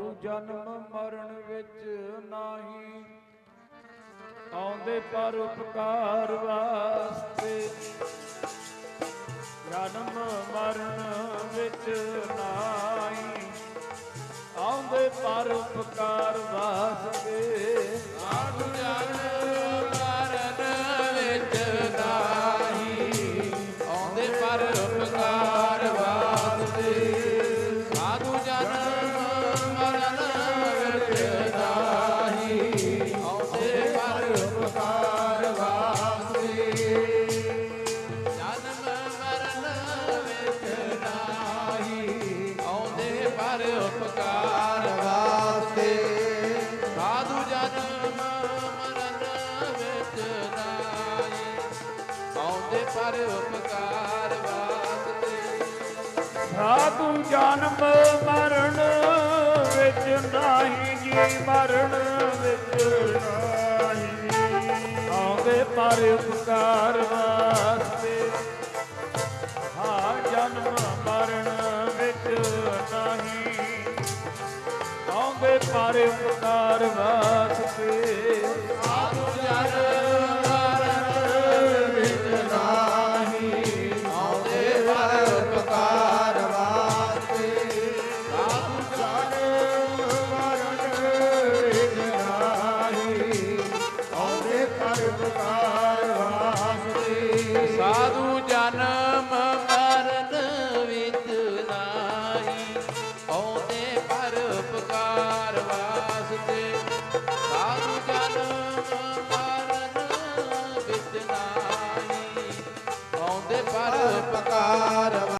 ਸਾਧੂ ਜਨਮ ਮਰਨ ਵਿੱਚ ਨਾਹੀ। ਆਉਂਦੇ ਪਰ ਉਪਕਾਰ ਵਾਸਤੇ ਜਨਮ ਮਰਨ ਵਿੱਚ ਨਾਹੀ। ਆਉਂਦੇ ਪਰ ਉਪਕਾਰ ਆਉਂਦੇ ਉਪਕਾਰ ਵਾਸਤੇ। ਸਾਧੂ ਜਨਮ ਮਰਨ ਵਿੱਚ ਨਾਹੀ ਆਉਂਦੇ ਪਰ ਉਪਕਾਰ ਵਾਸਤੇ। ਸਾਧੂ ਜਨਮ ਮਰਨ ਵਿੱਚ ਨਾਹੀ ਜੀ, ਮਰਨ ਵਿੱਚ ਨਾਹੀ। ਆਉਂਦੇ ਪਰ ਉਪਕਾਰ ਵਾਸਤੇ। ਆਉਂਦੇ ਪਰ ਉਪਕਾਰ